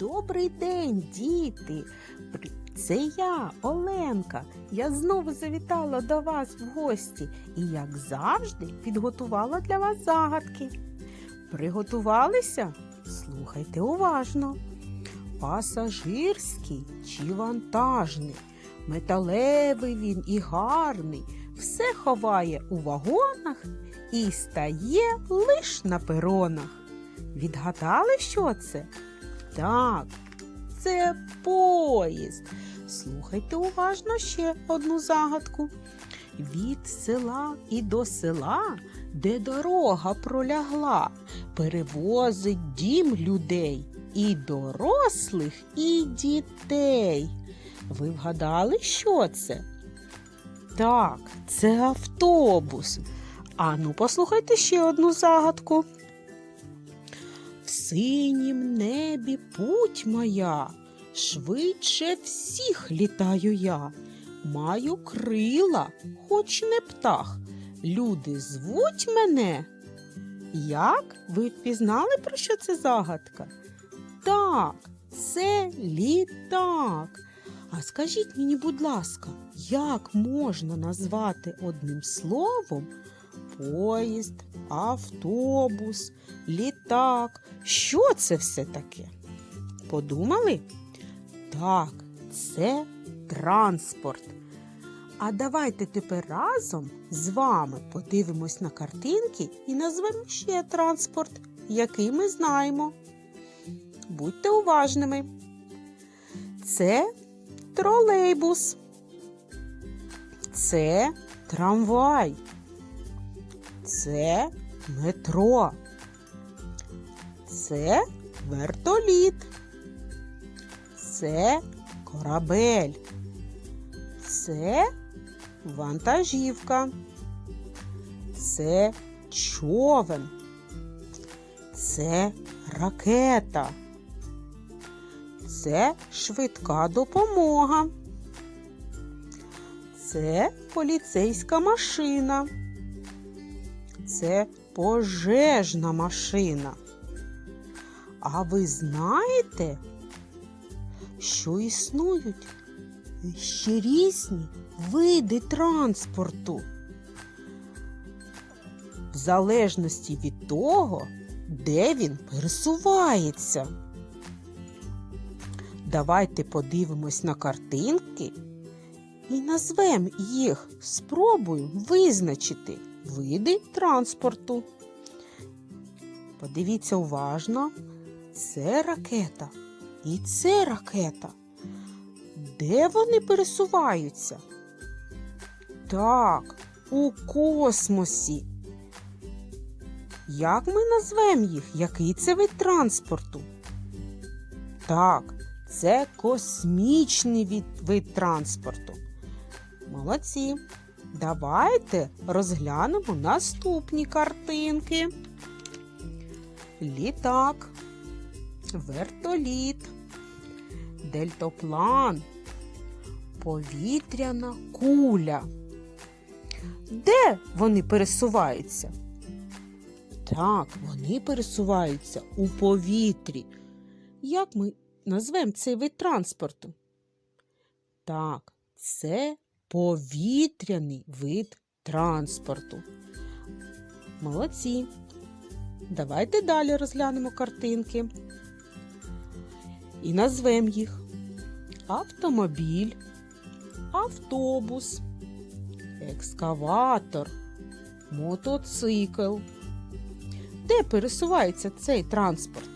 Добрий день, діти! Це я, Оленка. Я знову завітала до вас в гості і, як завжди, підготувала для вас загадки. Приготувалися? Слухайте уважно. Пасажирський чи вантажний, металевий він і гарний, все ховає у вагонах і стає лиш на перонах. Відгадали, що це? Так, це поїзд. Слухайте уважно ще одну загадку. Від села і до села, де дорога пролягла, перевозить дім людей і дорослих, і дітей. Ви вгадали, що це? Так, це автобус. А ну послухайте ще одну загадку. В синім небі путь моя, швидше всіх літаю я. Маю крила, хоч не птах. Люди звуть мене. Як? Ви впізнали, про що це загадка? Так, це літак. А скажіть мені, будь ласка, як можна назвати одним словом поїзд, автобус, літак? Що це все таке? Подумали? Так, це транспорт. А давайте тепер разом з вами подивимось на картинки і назвемо ще транспорт, який ми знаємо. Будьте уважними. Це тролейбус. Це трамвай. Це метро. Це вертоліт. Це корабель. Це вантажівка. Це човен. Це ракета. Це швидка допомога. Це поліцейська машина. Це пожежна машина. А ви знаєте, що існують ще різні види транспорту? В залежності від того, де він пересувається. Давайте подивимось на картинки і назвемо їх. Спробуємо визначити види транспорту. Подивіться уважно, це ракета і це ракета. Де вони пересуваються? Так, у космосі. Як ми назвемо їх? Який це вид транспорту? Так, це космічний від, вид транспорту. Молодці. Давайте розглянемо наступні картинки. Літак, вертоліт, дельтоплан, повітряна куля. Де вони пересуваються? Так, вони пересуваються у повітрі. Як ми назвемо цей вид транспорту? Так, це повітряний вид транспорту. Молодці. Давайте далі розглянемо картинки і назвемо їх автомобіль, автобус, екскаватор, мотоцикл. Де пересувається цей транспорт?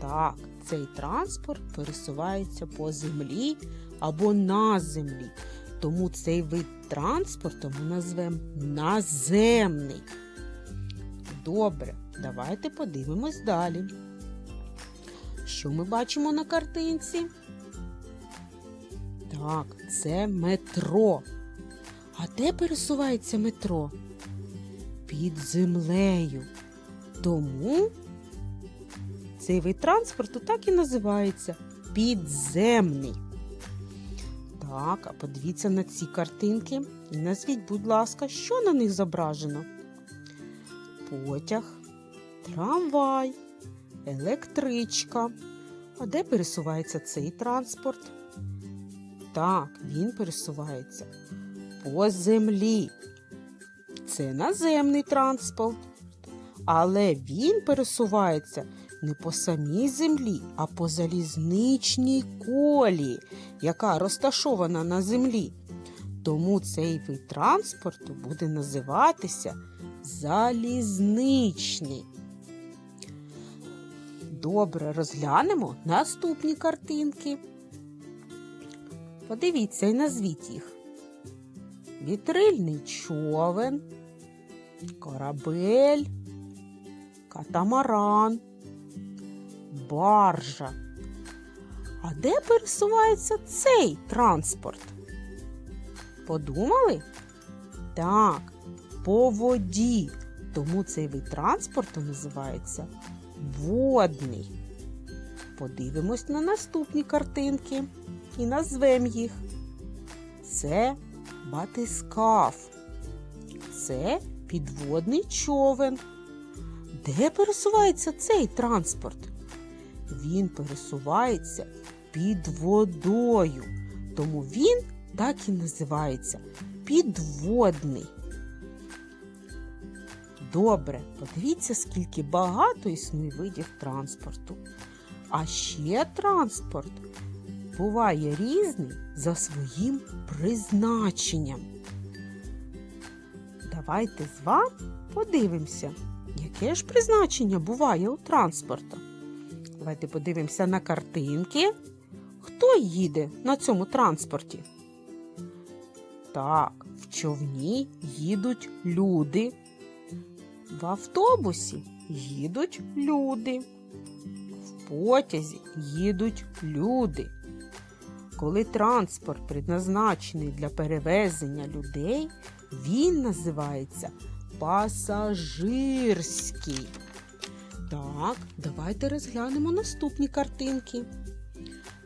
Так, цей транспорт пересувається по землі або на землі. Тому цей вид транспорту ми назвемо наземний. Добре, давайте подивимось далі. Що ми бачимо на картинці? Так, це метро. А де пересувається метро? Під землею. Тому цей вид транспорту так і називається підземний. Так, а подивіться на ці картинки і назвіть, будь ласка, що на них зображено? Потяг, трамвай, електричка, А де пересувається цей транспорт? Так, він пересувається по землі. Це наземний транспорт. Але він пересувається не по самій землі, а по залізничній колії, яка розташована на землі. Тому цей вид транспорту буде називатися залізничний. Добре, розглянемо наступні картинки. Подивіться і назвіть їх. Вітрильний човен, корабель, катамаран, баржа. А де пересувається цей транспорт? Подумали? Так, по воді. Тому цей вид транспорту називається водний. Подивимось на наступні картинки і назвемо їх. Це батискаф. Це підводний човен. Де пересувається цей транспорт? Він пересувається під водою, тому він так і називається підводний. Добре, подивіться, скільки багато існує видів транспорту. А ще транспорт буває різний за своїм призначенням. Давайте з вами подивимося, яке ж призначення буває у транспорту. Давайте подивимося на картинки. Хто їде на цьому транспорті? Так, в човні їдуть люди. В автобусі їдуть люди. В потязі їдуть люди. Коли транспорт предназначений для перевезення людей, він називається пасажирський. Так, давайте розглянемо наступні картинки.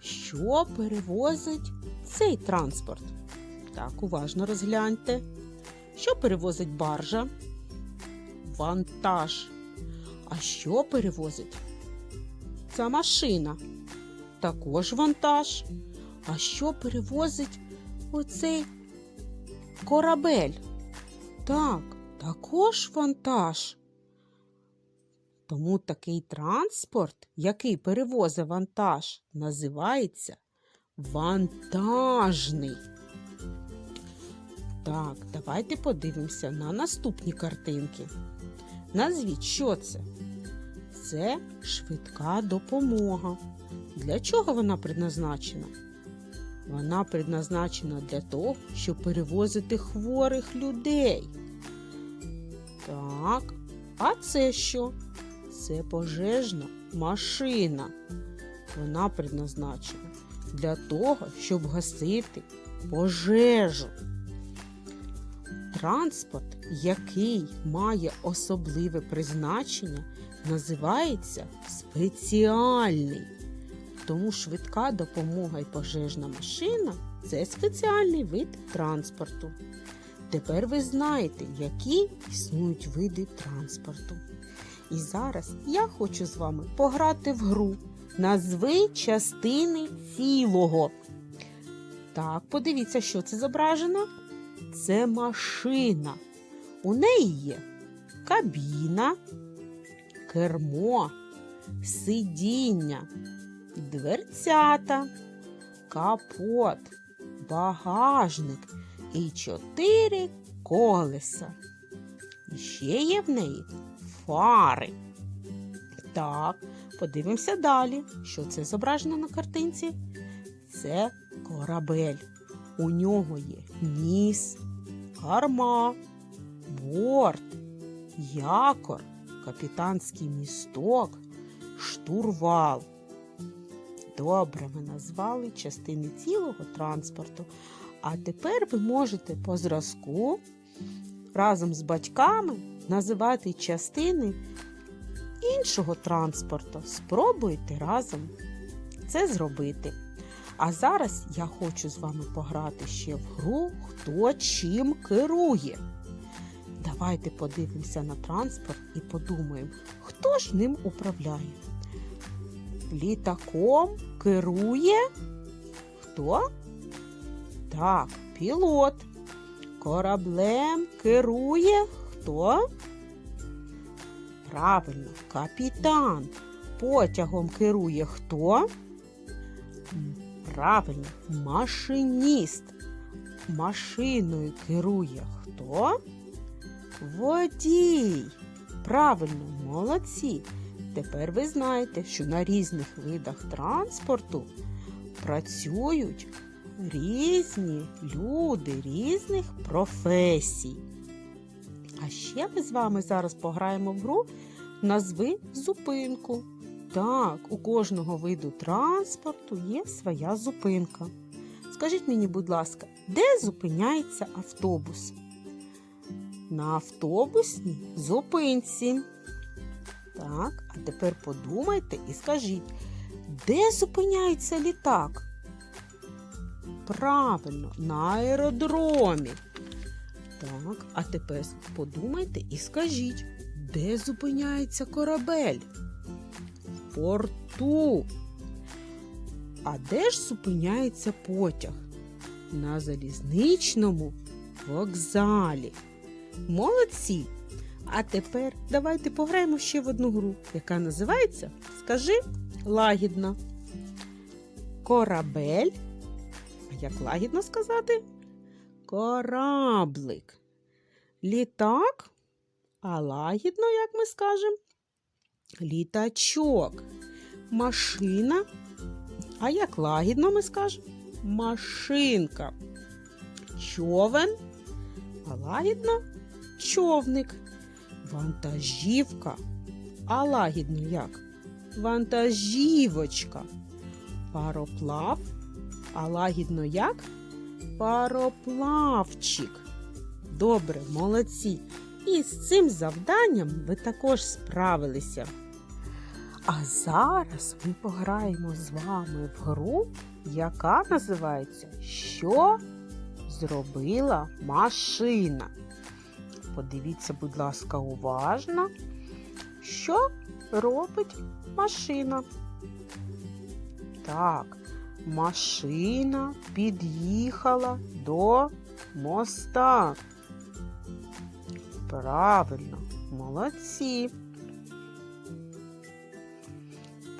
Що перевозить цей транспорт? Так, уважно розгляньте. Що перевозить баржа? Вантаж. А що перевозить? Ця машина. Також вантаж. А що перевозить оцей корабель? Так, також вантаж. Тому такий транспорт, який перевозить вантаж, називається вантажний. Так, давайте подивимося на наступні картинки. Назвіть, що це? Це швидка допомога. Для чого вона предназначена? Вона предназначена для того, щоб перевозити хворих людей. Так, а це що? Це пожежна машина. Вона предназначена для того, щоб гасити пожежу. Транспорт, який має особливе призначення, називається спеціальний. Тому швидка допомога і пожежна машина це спеціальний вид транспорту. Тепер ви знаєте, які існують види транспорту. І зараз я хочу з вами пограти в гру. Назви частини цілого. Так, подивіться, що це зображено. Це машина. У неї є кабіна, кермо, сидіння, дверцята, капот, багажник і чотири колеса. І ще є в неї фари. Так, подивимося далі, що це зображено на картинці. Це корабель. У нього є ніс, гарма, борт, якор, капітанський місток, штурвал. Добре, ми назвали частини цілого транспорту. А тепер ви можете по зразку разом з батьками називати частини іншого транспорту. Спробуйте разом це зробити. А зараз я хочу з вами пограти ще в гру, хто чим керує. Давайте подивимося на транспорт і подумаємо, хто ж ним управляє. Літаком керує хто? Так, пілот. Кораблем керує хто? Правильно, капітан. Потягом керує хто? Правильно, машиніст. Машиною керує хто? Водій. Правильно, молодці. Тепер ви знаєте, що на різних видах транспорту працюють різні люди різних професій. А ще ми з вами зараз пограємо в гру Назви зупинку. Так, у кожного виду транспорту є своя зупинка. Скажіть мені, будь ласка, де зупиняється автобус? На автобусній зупинці. Так, а тепер подумайте і скажіть, де зупиняється літак? Правильно, на аеродромі. Так, а тепер подумайте і скажіть, де зупиняється корабель? В порту. А де ж зупиняється потяг? На залізничному вокзалі. Молодці! А тепер давайте пограємо ще в одну гру, яка називається Скажи лагідно. Корабель. А як лагідно сказати? Кораблик. Літак. А лагідно, як ми скажемо? Літачок. Машина. А як лагідно ми скажемо? Машинка. Човен. А лагідно човник. Вантажівка. А лагідно як? Вантажівочка. Пароплав. А лагідно як? Пароплавчик. Добре, молодці. І з цим завданням ви також справилися. А зараз ми пограємо з вами в гру, яка називається Що зробила машина? Подивіться, будь ласка, уважно, що робить машина. Так, машина під'їхала до моста. Правильно, молодці.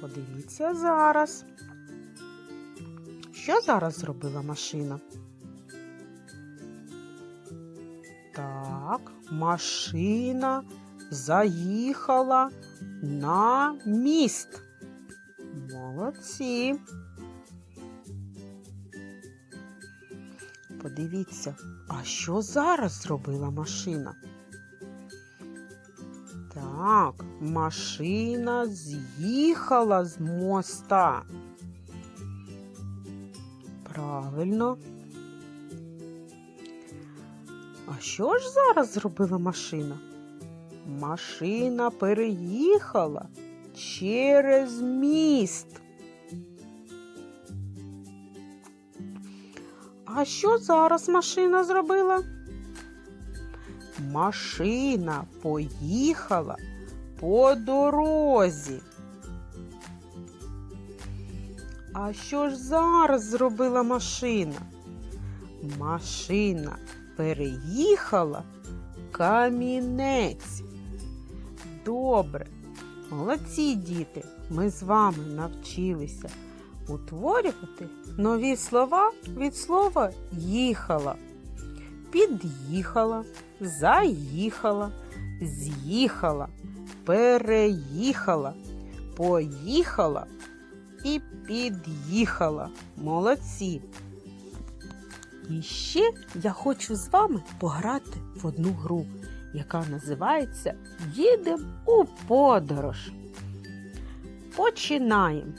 Подивіться зараз. Що зараз зробила машина? Так, машина заїхала на міст. Молодці. Подивіться, а що зараз зробила машина? Так, машина з'їхала з моста. Правильно. А що ж зараз зробила машина? Машина переїхала через міст. А що зараз машина зробила? Машина поїхала по дорозі. А що ж зараз зробила машина? Машина переїхала камінець. Добре, молодці діти, ми з вами навчилися утворювати нові слова від слова їхала. Під'їхала, заїхала, з'їхала, переїхала, поїхала і під'їхала. Молодці! І ще я хочу з вами пограти в одну гру, яка називається Їдем у подорож. Починаємо.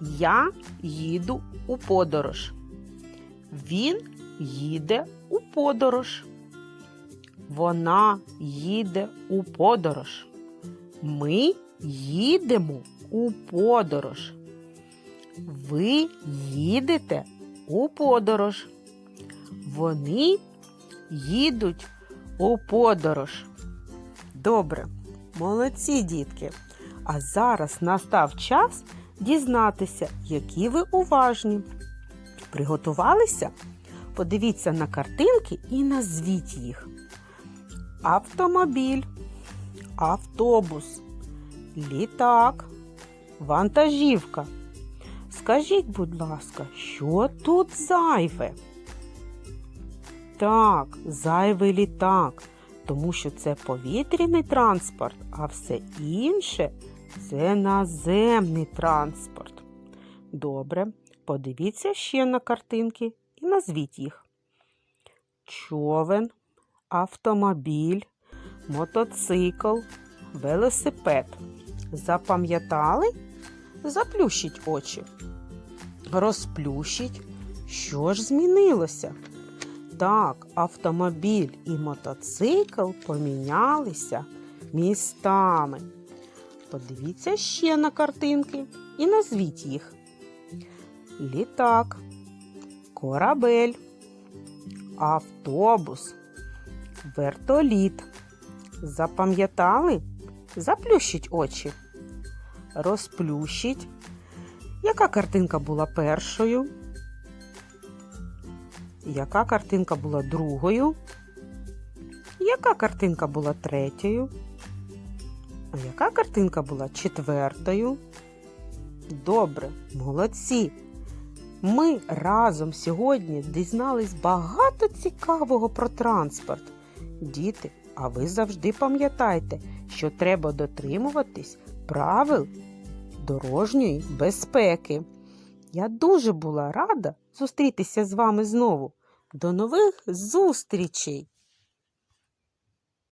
Я їду у подорож. Він їде у подорож. Вона їде у подорож. Ми їдемо у подорож. Ви їдете у подорож. Вони їдуть у подорож. Добре, молодці дітки. А зараз настав час дізнатися, які ви уважні. Приготувалися? Подивіться на картинки і назвіть їх. Автомобіль, автобус, літак, вантажівка. Скажіть, будь ласка, що тут зайве? Так, зайвий літак, тому що це повітряний транспорт, а все інше це наземний транспорт. Добре, подивіться ще на картинки і назвіть їх. Човен, автомобіль, мотоцикл, велосипед. Запам'ятали? Заплющіть очі. Розплющіть. Що ж змінилося? Так, автомобіль і мотоцикл помінялися містами. Подивіться ще на картинки і назвіть їх. Літак, корабель, автобус, вертоліт. Запам'ятали? Заплющіть очі. Розплющіть. Яка картинка була першою? Яка картинка була другою? Яка картинка була третьою? А яка картинка була четвертою? Добре, молодці! Ми разом сьогодні дізнались багато цікавого про транспорт. Діти, а ви завжди пам'ятайте, що треба дотримуватись правил дорожньої безпеки. Я дуже була рада зустрітися з вами знову. До нових зустрічей!